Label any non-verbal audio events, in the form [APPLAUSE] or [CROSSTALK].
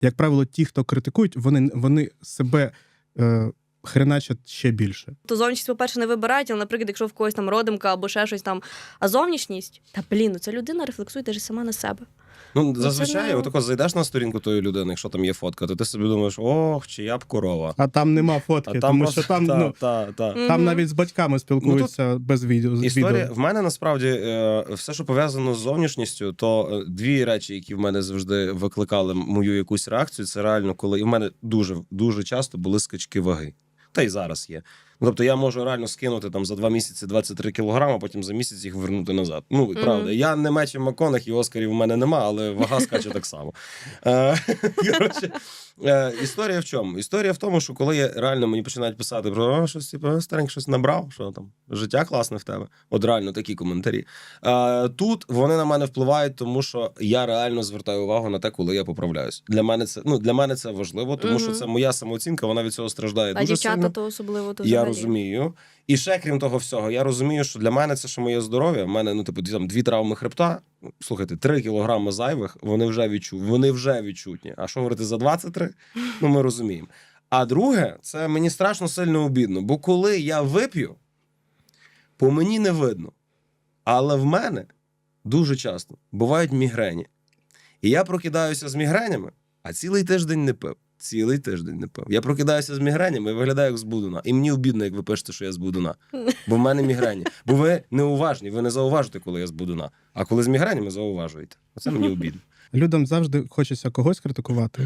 Як правило, ті, хто критикують, вони, вони себе е, хреначать ще більше. То зовнішність, по-перше, не вибирають, але, наприклад, якщо в когось там родимка або ще щось там, а зовнішність, та блін, ну ця людина рефлексує теж сама на себе. Ну, це зазвичай, не- отако зайдеш на сторінку тої людини, якщо там є фотка, то ти собі думаєш, ох, чия б корова. А там нема фотки, тому що там, та, ну, та, та. Мгм. там навіть з батьками спілкуються без відео. з Історія відео. в мене насправді е, все, що пов'язано з зовнішністю, то е, дві речі, які в мене завжди викликали мою якусь реакцію, це реально, коли і в мене дуже дуже часто були скачки ваги. Та й зараз є. Ну, тобто я можу реально скинути там за два місяці 23 кілограми, а потім за місяць їх вернути назад. Ну, Мгм. правда, я не мечем Маконах і Оскарів в мене нема, але вага скаче так само. Е, [LAUGHS] Коротше, е, історія в чому? Історія в тому, що коли я реально мені починають писати про «О, щось, типу, старенький щось набрав, що там, життя класне в тебе. От реально такі коментарі. Е, тут вони на мене впливають, тому що я реально звертаю увагу на те, коли я поправляюсь. Для мене це ну для мене це важливо, тому що це моя самооцінка, вона від цього страждає А дуже дівчата сильно. то особливо то Я взагалі. розумію. І ще крім того всього, я розумію, що для мене це ще моє здоров'я. У мене ну, типу, там дві травми хребта. Слухайте, три кілограми зайвих, вони вже відчу... вони вже відчутні. А що говорити за 23? Ну ми розуміємо. А друге, це мені страшно сильно обідно, бо коли я вип'ю, по мені не видно. Але в мене дуже часто бувають мігрені. І я прокидаюся з мігренями, а цілий тиждень не пив. Цілий тиждень не пив. Я прокидаюся з мігренями і виглядаю як з. І мені обідно, як ви пишете, що я з. Бо в мене мігрені. Бо ви неуважні, ви не зауважите, коли я з. А коли з мігренями зауважуєте. Оце мені обідно. Людям завжди хочеться когось критикувати,